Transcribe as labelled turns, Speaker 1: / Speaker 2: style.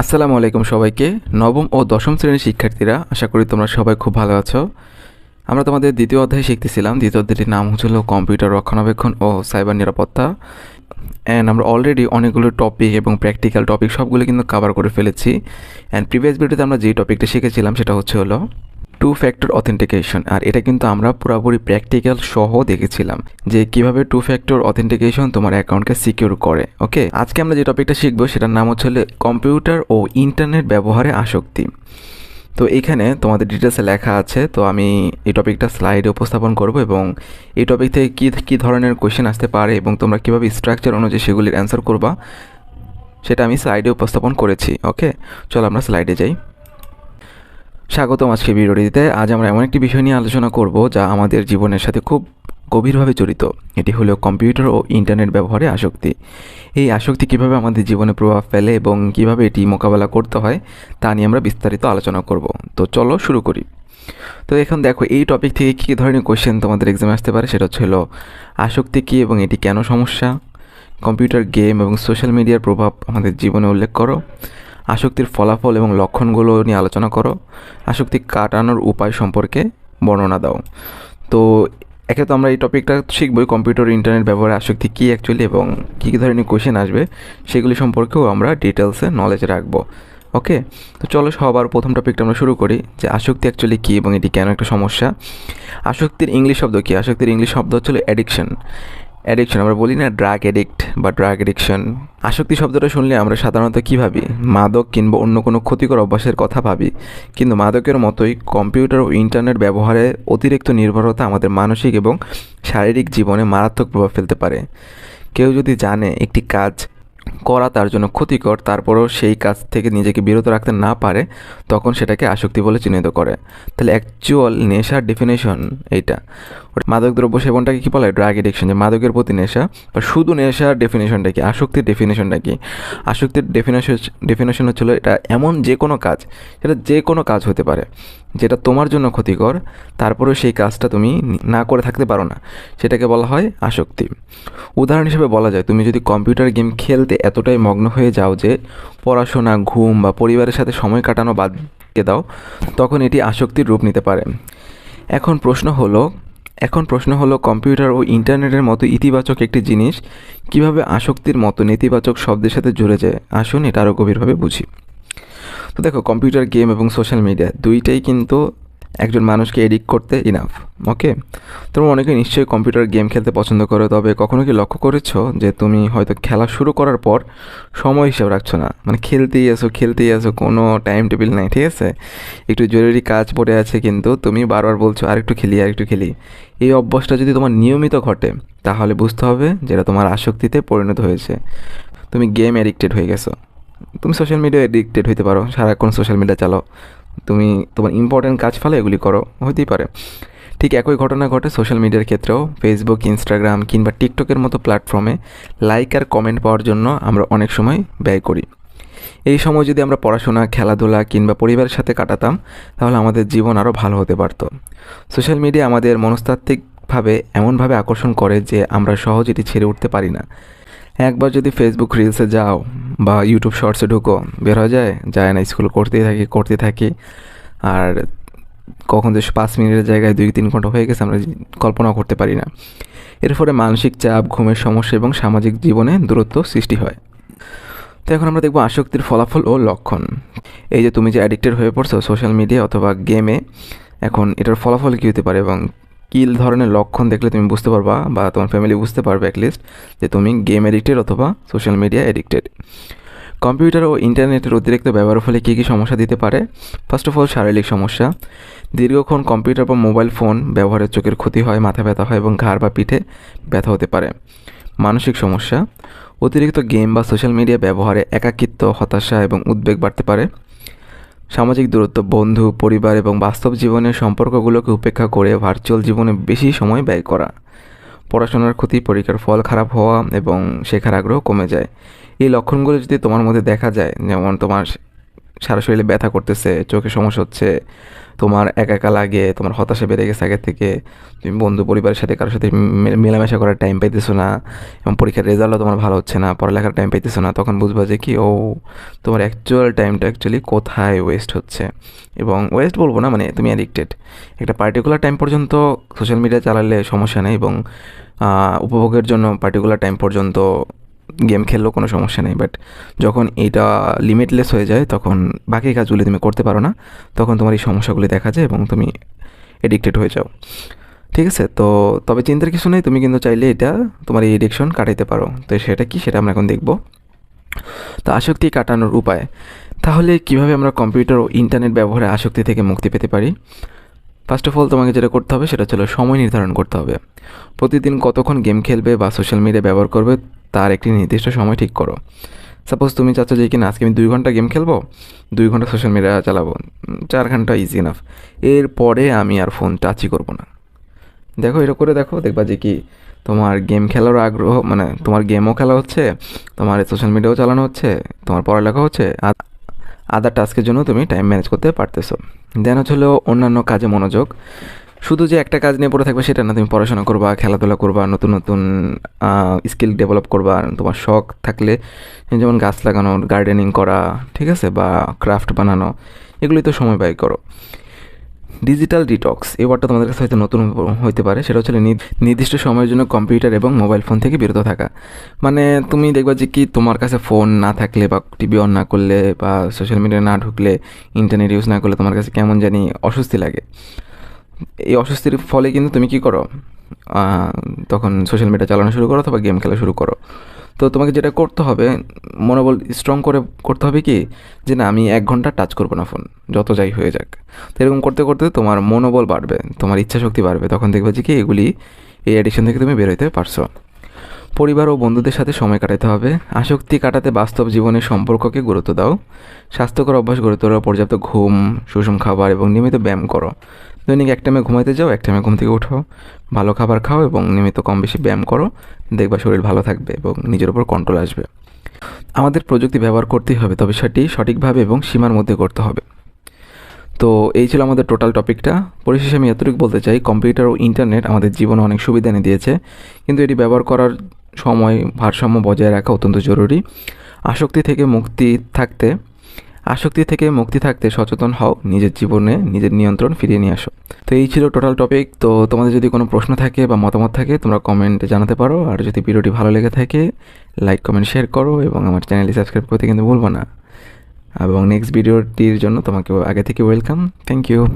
Speaker 1: আসসালামু আলাইকুম সবাইকে। নবম ও দশম শ্রেণির শিক্ষার্থীরা, আশা করি তোমরা সবাই খুব ভালো আছো। আমরা তোমাদের দ্বিতীয় অধ্যায় শিখতেছিলাম। দ্বিতীয় অধ্যায়টির নাম হচ্ছিল কম্পিউটার রক্ষণাবেক্ষণ ও সাইবার নিরাপত্তা। অ্যান্ড আমরা অলরেডি অনেকগুলো টপিক এবং প্র্যাকটিক্যাল টপিক সবগুলো কিন্তু কভার করে ফেলেছি। অ্যান্ড প্রিভিয়াস ভিডিওতে আমরা যে টপিকটা শিখেছিলাম, সেটা হচ্ছে হলো টু ফ্যাক্টর অথেন্টিকেশন আর এটা কিন্তু আমরা পুরোপুরি প্র্যাকটিক্যাল সহ দেখেছিলাম যে কীভাবে টু ফ্যাক্টর অথেন্টিকেশন তোমার অ্যাকাউন্টকে সিকিউর করে ওকে আজকে আমরা যে টপিকটা শিখব সেটার নাম হচ্ছে কম্পিউটার ও ইন্টারনেট ব্যবহারে আসক্তি। তো এখানে তোমাদের ডিটেলসে লেখা আছে, তো আমি এই টপিকটা স্লাইডে উপস্থাপন করব এবং এই টপিক থেকে কী কী ধরনের কোয়েশ্চেন আসতে পারে এবং তোমরা কীভাবে স্ট্রাকচার অনুযায়ী সেগুলির অ্যান্সার করবা, সেটা আমি স্লাইডে উপস্থাপন করেছি ওকে চলো আমরা স্লাইডে যাই। স্বাগতম আজকে ভিডিওটিতে আজ আমরা এমন একটি বিষয় নিয়ে আলোচনা করব যা আমাদের জীবনের সাথে খুব গভীরভাবে জড়িত। এটি হলো কম্পিউটার ও ইন্টারনেট ব্যবহারে আসক্তি। এই আসক্তি কীভাবে আমাদের জীবনে প্রভাব ফেলে এবং কীভাবে এটি মোকাবেলা করতে হয়, তা নিয়ে আমরা বিস্তারিত আলোচনা করব। তো চলো শুরু করি। তো এখন দেখো, এই টপিক থেকে কী ধরনের কোয়েশ্চেন তোমাদের এক্সামে আসতে পারে সেটা হচ্ছে হলো, আসক্তি কী এবং এটি কেন সমস্যা? কম্পিউটার, গেম এবং সোশ্যাল মিডিয়ার প্রভাব আমাদের জীবনে উল্লেখ করো। আসক্তির ফলাফল এবং লক্ষণগুলো নিয়ে আলোচনা করো। আসক্তি কাটানোর উপায় সম্পর্কে বর্ণনা দাও। তো, একে তো আমরা এই টপিকটা শিখবই কম্পিউটার ইন্টারনেট ব্যবহারে আসক্তি কী অ্যাকচুয়ালি এবং কী কী ধরনের কোয়েশ্চেন আসবে, সেগুলি সম্পর্কেও আমরা ডিটেলসে নলেজ রাখব। ওকে তো চলো সবার প্রথম টপিকটা আমরা শুরু করি, যে আসক্তি অ্যাকচুয়ালি কী এবং এটি কেন একটা সমস্যা? আসক্তির ইংলিশ শব্দ কী? আসক্তির ইংলিশ শব্দ হচ্ছিল অ্যাডিকশন অ্যাডিকশন আমরা বলি না ড্রাগ অ্যাডিক্ট বা ড্রাগ অ্যাডিকশন আসক্তি শব্দটা শুনলে আমরা সাধারণত কী ভাবি? মাদক কিংবা অন্য কোনো ক্ষতিকর অভ্যাসের কথা ভাবি। কিন্তু মাদকের মতোই কম্পিউটার ও ইন্টারনেট ব্যবহারে অতিরিক্ত নির্ভরতা আমাদের মানসিক এবং শারীরিক জীবনে মারাত্মক প্রভাব ফেলতে পারে। কেউ যদি জানে একটি কাজ করা তার জন্য ক্ষতিকর, তারপরও সেই কাজ থেকে নিজেকে বিরত রাখতে না পারে, তখন সেটাকে আসক্তি বলে চিহ্নিত করে। তাহলে অ্যাকচুয়াল নেশার ডেফিনেশন এইটা। মাদক দ্রব্য সেবনটাকে কী বলা? ড্রাগ এডিকশন যে মাদকের প্রতি নেশা। বা শুধু নেশার ডেফিনেশনটা কি? আসক্তির ডেফিনেশনটা কি? আসক্তির ডেফিনেশন ডেফিনেশন হচ্ছিল এটা এমন যে কোনো কাজ, সেটা যে কোনো কাজ হতে পারে, যেটা তোমার জন্য ক্ষতিকর, তারপরেও সেই কাজটা তুমি না করে থাকতে পারো না। সেটাকে বলা হয় আসক্তি। উদাহরণ হিসেবে বলা যায়, তুমি যদি কম্পিউটার গেম খেলতে এতটাই মগ্ন হয়ে যাও যে পড়াশোনা, ঘুম বা পরিবারের সাথে সময় কাটানো বাদকে দাও, তখন এটি আসক্তির রূপ নিতে পারে। এখন প্রশ্ন হলো, এখন প্রশ্ন হলো কম্পিউটার ও ইন্টারনেটের মতো ইতিবাচক একটি জিনিস কীভাবে আসক্তির মতো নেতিবাচক শব্দের সাথে জুড়ে যায়? আসুন এটা আরও গভীরভাবে বুঝি। তো দেখো, কম্পিউটার, গেম এবং সোশ্যাল মিডিয়া দুইটাই কিন্তু একজন মানুষকে এডিক্ট করতে ইনাফ ওকে তোমরা অনেকে নিশ্চয়ই কম্পিউটার গেম খেলতে পছন্দ করো, তবে কখনো কি লক্ষ্য করেছ যে তুমি হয়তো খেলা শুরু করার পর সময় হিসাব রাখছো না? মানে খেলতেই আসো খেলতেই আসো কোনো টাইম টেবিল নাই, ঠিক আছে? একটু জরুরি কাজ পড়ে আছে কিন্তু তুমি বারবার বলছো, আরেকটু খেলি আরেকটু খেলি। এই অভ্যাসটা যদি তোমার নিয়মিত ঘটে, তাহলে বুঝতে হবে যেটা তোমার আসক্তিতে পরিণত হয়েছে। তুমি গেম অ্যাডিক্টেড হয়ে গেছো। তুমি সোশ্যাল মিডিয়া এডিক্টেড হইতে পারো, সারাক্ষণ সোশ্যাল মিডিয়া চালাও। তুমি তোমার ইম্পর্ট্যান্ট কাজ ফেলে এগুলি করো, হতেই পারে। ঠিক একই ঘটনা ঘটে সোশ্যাল মিডিয়ার ক্ষেত্রেও ফেসবুক ইনস্টাগ্রাম কিংবা টিকটকের মতো প্ল্যাটফর্মে লাইক আর কমেন্ট পাওয়ার জন্য আমরা অনেক সময় ব্যয় করি। এই সময় যদি আমরা পড়াশোনা, খেলাধুলা কিংবা পরিবারের সাথে কাটাতাম, তাহলে আমাদের জীবন আরও ভালো হতে পারত। সোশ্যাল মিডিয়া আমাদের মনস্তাত্ত্বিকভাবে এমনভাবে আকর্ষণ করে যে আমরা সহজ এটি ছেড়ে উঠতে পারি না। একবার যদি ফেসবুক রিলসে যাও বা ইউটিউব শর্টসে ঢুকো, বের হয়ে যায়? যায় না স্কুল করতেই থাকি করতে থাকি। আর কখন যে পাঁচ মিনিটের জায়গায় দুই, তিন ঘণ্টা হয়ে গেছে, আমরা কল্পনা করতে পারি না। এর ফলে মানসিক চাপ, ঘুমের সমস্যা এবং সামাজিক জীবনে দূরত্ব সৃষ্টি হয়। তো এখন আমরা দেখব আসক্তির ফলাফল ও লক্ষণ। এই যে তুমি যে অ্যাডিক্টেড হয়ে পড়ছো সোশ্যাল মিডিয়া অথবা গেমে এখন এটার ফলাফল কী হতে পারে এবং কী ধরনের লক্ষণ দেখলে তুমি বুঝতে পারবা বা তোমার ফ্যামিলি বুঝতে পারবে অ্যাটলিস্ট যে তুমি গেম এডিক্টেড অথবা সোশ্যাল মিডিয়া এডিক্টেড কম্পিউটার ও ইন্টারনেটের অতিরিক্ত ব্যবহারের ফলে কী কী সমস্যা দিতে পারে? ফার্স্ট অফ অল শারীরিক সমস্যা। দীর্ঘক্ষণ কম্পিউটার বা মোবাইল ফোন ব্যবহারের চোখের ক্ষতি হয়, মাথা ব্যথা হয় এবং ঘাড় বা পিঠে ব্যথা হতে পারে। মানসিক সমস্যা। অতিরিক্ত গেম বা সোশ্যাল মিডিয়া ব্যবহারে একাকিত্ব, হতাশা এবং উদ্বেগ বাড়তে পারে। সামাজিক দূরত্ব, বন্ধু, পরিবার এবং বাস্তব জীবনের সম্পর্কগুলোকে উপেক্ষা করে ভার্চুয়াল জীবনে বেশি সময় ব্যয় করা। পড়াশোনার ক্ষতি, পরীক্ষার ফল খারাপ হওয়া এবং শেখার আগ্রহ কমে যায়। এই লক্ষণগুলো যদি তোমার মধ্যে দেখা যায়, যেমন তোমার সারা শরীরে ব্যথা করতেছে, চোখে সমস্যা হচ্ছে, তোমার একা একা লাগে, তোমার হতাশা বেড়ে গেছে আগের থেকে, তুমি বন্ধু পরিবারের সাথে কারোর সাথে মেলামেশা করার টাইম পাইতেছো না, এবং পরীক্ষার রেজাল্টও তোমার ভালো হচ্ছে না, পড়ালেখার টাইম পাইতেছো না, তখন বুঝবা যে কি, ও, তোমার অ্যাকচুয়াল টাইমটা অ্যাকচুয়ালি কোথায় ওয়েস্ট হচ্ছে। এবং ওয়েস্ট বলব না মানে তুমি অ্যাডিক্টেড একটা পার্টিকুলার টাইম পর্যন্ত সোশ্যাল মিডিয়া চালালে সমস্যা নেই, এবং উপভোগের জন্য পার্টিকুলার টাইম পর্যন্ত গেম খেললেও কোনো সমস্যা নেই বাট যখন এটা লিমিটলেস হয়ে যায়, তখন বাকি কাজগুলি তুমি করতে পারো না, তখন তোমার এই সমস্যাগুলি দেখা যায় এবং তুমি এডিক্টেড হয়ে যাও। ঠিক আছে? তো তবে চিন্তার কিছু নেই, তুমি কিন্তু চাইলে এটা তোমার এই এডিকশন কাটাইতে পারো। তো সেটা কি সেটা আমরা এখন দেখব। তো আসক্তি কাটানোর উপায়। তাহলে কীভাবে আমরা কম্পিউটার ও ইন্টারনেট ব্যবহারে আসক্তি থেকে মুক্তি পেতে পারি? ফার্স্ট অফ অল তোমাকে যেটা করতে হবে, সেটা হচ্ছে সময় নির্ধারণ করতে হবে। প্রতিদিন কতক্ষণ গেম খেলবে বা সোশ্যাল মিডিয়া ব্যবহার করবে তার একটি নির্দিষ্ট সময় ঠিক করো। সাপোজ তুমি চাচ্ছ যে কিনা আজকে আমি দুই ঘণ্টা গেম খেলব, দুই ঘণ্টা সোশ্যাল মিডিয়া চালাবো চার ঘণ্টা ইজি এনাফ এরপরে আমি আর ফোন টাচই করব না। দেখো এটা করে দেখো, দেখবা যে কি তোমার গেম খেলার আগ্রহ মানে তোমার গেমও খেলা হচ্ছে, তোমার সোশ্যাল মিডিয়াও চালানো হচ্ছে, তোমার পড়ালেখা হচ্ছে আদার টাস্কের জন্য তুমি টাইম ম্যানেজ করতে পারতেছো। দেন হচ্ছে হলো অন্যান্য কাজে মনোযোগ। শুধু যে একটা কাজ নিয়ে পড়ে থাকবে সেটা না, তুমি পড়াশোনা করবা, খেলাধুলা করবা, নতুন নতুন স্কিল ডেভেলপ করবা, তোমার শখ থাকলে, যেমন গাছ লাগানো গার্ডেনিং করা, ঠিক আছে, বা ক্রাফট বানানো এগুলি তো সময় ব্যয় করো। ডিজিটাল ডিটক্স এই ওয়ার্ডটা তোমাদের কাছে হয়তো নতুন হইতে পারে, সেটা হচ্ছে নির্দিষ্ট সময়ের জন্য কম্পিউটার এবং মোবাইল ফোন থেকে বিরত থাকা। মানে তুমি দেখবা যে কি তোমার কাছে ফোন না থাকলে বা টিভি অন না করলে বা সোশ্যাল মিডিয়া না ঢুকলে ইন্টারনেট ইউজ না করলে তোমার কাছে কেমন জানি অস্বস্তি লাগে। এই অস্বস্তির ফলে কিন্তু তুমি কি করো? তখন সোশ্যাল মিডিয়া চালানো শুরু করো অথবা গেম খেলা শুরু করো। তো তোমাকে যেটা করতে হবে, মনোবল স্ট্রং করে করতে হবে কি? যে না, আমি এক ঘণ্টা টাচ করব না ফোন যত যাই হয়ে যাক। তো এরকম করতে করতে তোমার মনোবল বাড়বে, তোমার ইচ্ছা শক্তি বাড়বে। তখন দেখবে যে কি এগুলি এই অ্যাডিকশন থেকে তুমি বেরোতে পারছ। পরিবার ও বন্ধুদের সাথে সময় কাটাতে হবে। আসক্তি কাটাতে বাস্তব জীবনের সম্পর্ককে গুরুত্ব দাও। স্বাস্থ্যকর অভ্যাস গড়ে তোলো, পর্যাপ্ত ঘুম, সুষম খাবার এবং নিয়মিত ব্যায়াম করো। দৈনিক এক টাইমে ঘুমাইতে যাও, এক টাইমে ঘুম থেকে উঠো। ভালো খাবার খাও এবং নিয়মিত কম বেশি ব্যায়াম করো। দেখবা শরীর ভালো থাকবে এবং নিজের উপর কন্ট্রোল আসবে। আমাদের প্রযুক্তি ব্যবহার করতেই হবে, তবে সেটি সঠিকভাবে এবং সীমার মধ্যে করতে হবে। তো এই ছিল আমাদের টোটাল টপিকটা পরিশেষে আমি এতটুকু বলতে চাই কম্পিউটার ও ইন্টারনেট আমাদের জীবনে অনেক সুবিধা এনে দিয়েছে। কিন্তু এটি ব্যবহার করার সময়, ভারসাম্য বজায় রাখা অত্যন্ত জরুরি। আসক্তি থেকে মুক্তি থাকতে, আসক্তি থেকে মুক্তি থাকতে সচেতন হও। নিজের জীবনে নিজের নিয়ন্ত্রণ ফিরিয়ে নিয়ে আসো। তো এই ছিল টোটাল টপিক তো তোমাদের যদি কোনো প্রশ্ন থাকে বা মতামত থাকে, তোমরা কমেন্টে জানাতে পারো। আর যদি ভিডিওটি ভালো লেগে থাকে লাইক কমেন্ট শেয়ার করো এবং আমার চ্যানেলটি সাবস্ক্রাইব করতে কিন্তু ভুলবো না। এবং নেক্সট ভিডিওটির জন্য তোমাকে আগে থেকে ওয়েলকাম থ্যাংক ইউ